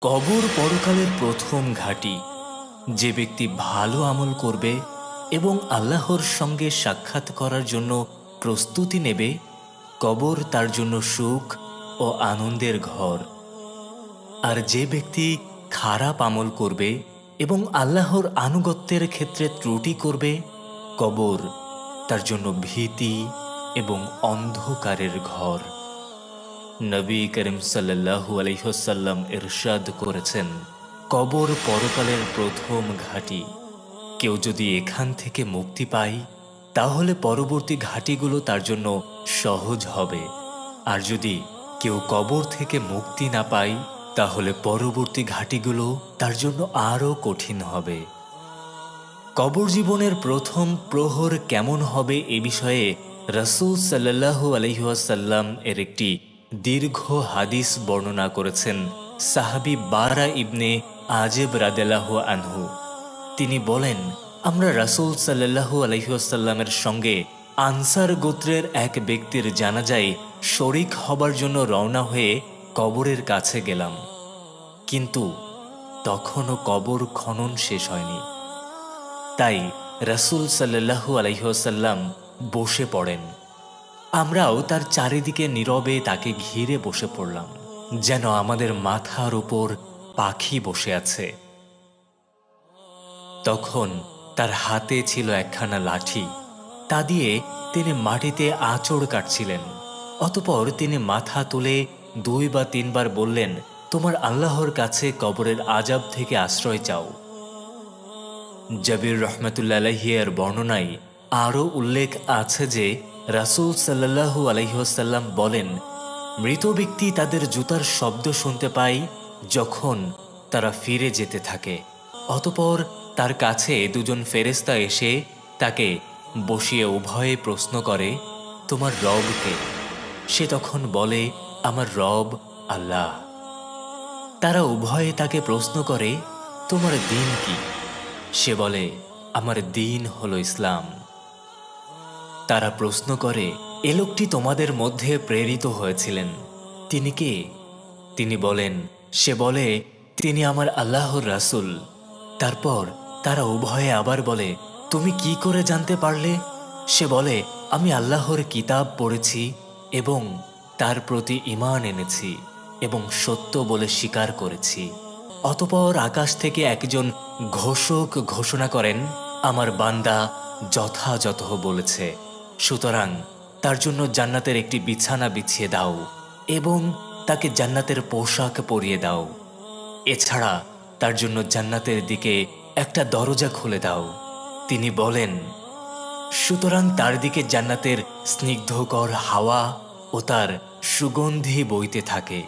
কবর পরকালের প্রথম ঘাঁটি। যে ব্যক্তি ভালো আমল করবে এবং আল্লাহর সঙ্গে সাক্ষাৎ করার জন্য প্রস্তুতি নেবে, কবর তার জন্য সুখ ও আনন্দের ঘর। আর যে ব্যক্তি খারাপ আমল করবে এবং আল্লাহর আনুগত্যের ক্ষেত্রে ত্রুটি করবে, কবর তার জন্য ভীতি এবং অন্ধকারের ঘর। নবী করিম সাল্লাহু আলহ্লাম ইরশাদ করেছেন, কবর পরকালের প্রথম ঘাঁটি। কেউ যদি এখান থেকে মুক্তি পায়, তাহলে পরবর্তী ঘাঁটিগুলো তার জন্য সহজ হবে। আর যদি কেউ কবর থেকে মুক্তি না পায়, তাহলে পরবর্তী ঘাঁটিগুলো তার জন্য আরও কঠিন হবে। কবর জীবনের প্রথম প্রহর কেমন হবে এ বিষয়ে রসুল সাল্লাহু আলহিহাসাল্লাম এর একটি দীর্ঘ হাদিস বর্ণনা করেছেন সাহাবি বারা ইবনে আজেব রাদেলাহ আনহু। তিনি বলেন, আমরা রাসুল সাল্লাহু আলহিহাসাল্লামের সঙ্গে আনসার গোত্রের এক ব্যক্তির জানাজায় শরিক হবার জন্য রওনা হয়ে কবরের কাছে গেলাম। কিন্তু তখনও কবর খনন শেষ হয়নি। তাই রসুল সাল্লাহু আলহ্লাম বসে পড়েন। আমরাও তার চারিদিকে নীরবে তাকে ঘিরে বসে পড়লাম, যেন আমাদের মাথার উপর পাখি বসে আছে। তখন তার হাতে ছিল একখানা লাঠি, তা দিয়ে তিনি মাটিতে আঁচড় কাটছিলেন। অতপর তিনি মাথা তুলে দুই বা তিনবার বললেন, তোমার আল্লাহর কাছে কবরের আজাব থেকে আশ্রয় চাও। জবির রহমতুল্লাহিয়ার বর্ণনায় আরও উল্লেখ আছে যে রাসুল সাল্লাহু আলহিহাসাল্লাম বলেন, মৃত ব্যক্তি তাদের জুতার শব্দ শুনতে পায় যখন তারা ফিরে যেতে থাকে। অতপর তার কাছে দুজন ফেরেস্তা এসে তাকে বসিয়ে উভয়ে প্রশ্ন করে, তোমার রবকে সে তখন বলে, আমার রব আল্লাহ। তারা উভয়ে তাকে প্রশ্ন করে, তোমার দিন কি? সে বলে, আমার দিন হলো ইসলাম। তারা প্রশ্ন করে, এ লোকটি তোমাদের মধ্যে প্রেরিত হয়েছিলেন। তিনি কে? তিনি বলেন, সে বলে, তিনি আমার আল্লাহর রাসুল। তারপর তারা উভয়ে আবার বলে, তুমি কি করে জানতে পারলে? সে বলে, আমি আল্লাহর কিতাব পড়েছি এবং তার প্রতি ইমান এনেছি এবং সত্য বলে স্বীকার করেছি। অতপর আকাশ থেকে একজন ঘোষক ঘোষণা করেন, আমার বান্দা যথাযথ বলেছে। সুতরাং তার জন্য জান্নাতের একটি বিছানা বিছিয়ে দাও এবং তাকে জান্নাতের পোশাক পরিয়ে দাও। এছাড়া তার জন্য জান্নাতের দিকে একটা দরজা খুলে দাও। তিনি বলেন, সুতরাং তার দিকে জান্নাতের স্নিগ্ধকর হাওয়া ও তার সুগন্ধি বইতে থাকে।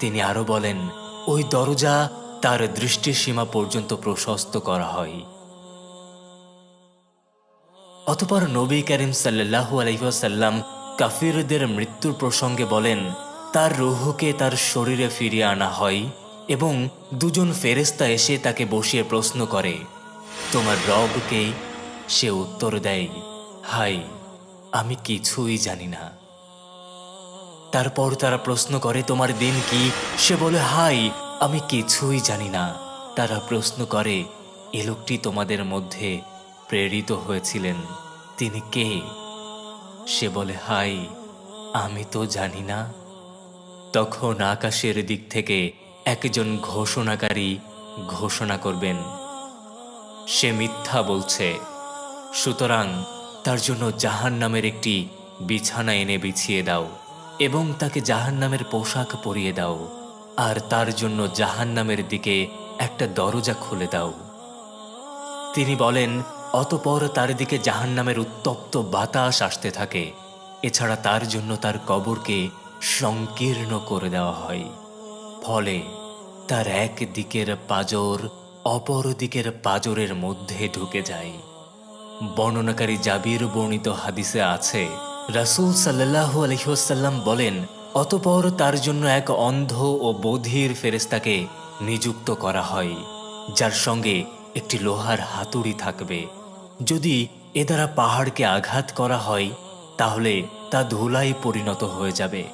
তিনি আরও বলেন, ওই দরজা তার দৃষ্টিসীমা পর্যন্ত প্রশস্ত করা হয়। অতপর নবী করিম সাল্লাহু আলহিহাসাল্লাম কাফিরদের মৃত্যুর প্রসঙ্গে বলেন, তার রুহুকে তার শরীরে ফিরিয়ে আনা হয় এবং দুজন ফেরেস্তা এসে তাকে বসিয়ে প্রশ্ন করে, তোমার রবকে সে উত্তর দেয় হাই আমি কিছুই জানি না। তারপর তারা প্রশ্ন করে, তোমার দিন কি? সে বলে হাই আমি কিছুই জানি না। তারা প্রশ্ন করে, এ লোকটি তোমাদের মধ্যে প্রেরিত হয়েছিলেন। তিনি কে? সে বলে, হাই, আমি তো জানি না। তখন আকাশের দিক থেকে একজন ঘোষণাকারী ঘোষণা করবেন। সে মিথ্যা বলছে। সুতরাং তার জন্য জাহান নামের একটি বিছানা এনে বিছিয়ে দাও এবং তাকে জাহান নামের পোশাক পরিয়ে দাও। আর তার জন্য জাহান নামের দিকে একটা দরজা খুলে দাও। তিনি বলেন অতপর তার দিকে জাহান নামের উত্তপ্ত বাতাস আসতে থাকে। এছাড়া তার জন্য তার কবরকে সংকীর্ণ করে দেওয়া হয়। ফলে তার এক দিকের পাজর অপর দিকের পাজরের মধ্যে ঢুকে যায়। বর্ণনাকারী জাবির বর্ণিত হাদিসে আছে, রাসুল সাল্লাহ আলহিহাসাল্লাম বলেন, অতপর তার জন্য এক অন্ধ ও বধির ফেরেস্তাকে নিযুক্ত করা হয়, যার সঙ্গে একটি লোহার হাতুড়ি থাকবে। যদি এ দ্বারা পাহাড়কে আঘাত করা হয়, তাহলে তা ধুলাই পরিণত হয়ে যাবে।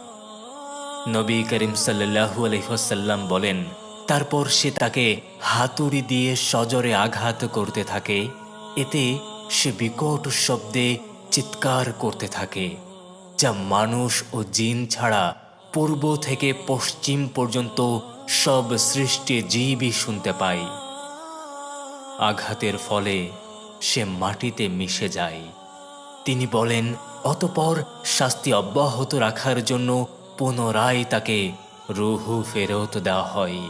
নবী করিম সাল্লাহু আলহিহাসাল্লাম বলেন, তারপর সে তাকে হাতুড়ি দিয়ে সজরে আঘাত করতে থাকে, এতে সে বিকট শব্দে চিৎকার করতে থাকে, যা মানুষ ও জিন ছাড়া পূর্ব থেকে পশ্চিম পর্যন্ত সব সৃষ্টি জীবই শুনতে পায়। আঘাতের ফলে সে মাটিতে মিশে যায়। তিনি বলেন, অতপর শাস্তি অব্যাহত রাখার জন্য পুনরায় তাকে রুহু ফেরত দেওয়া হয়।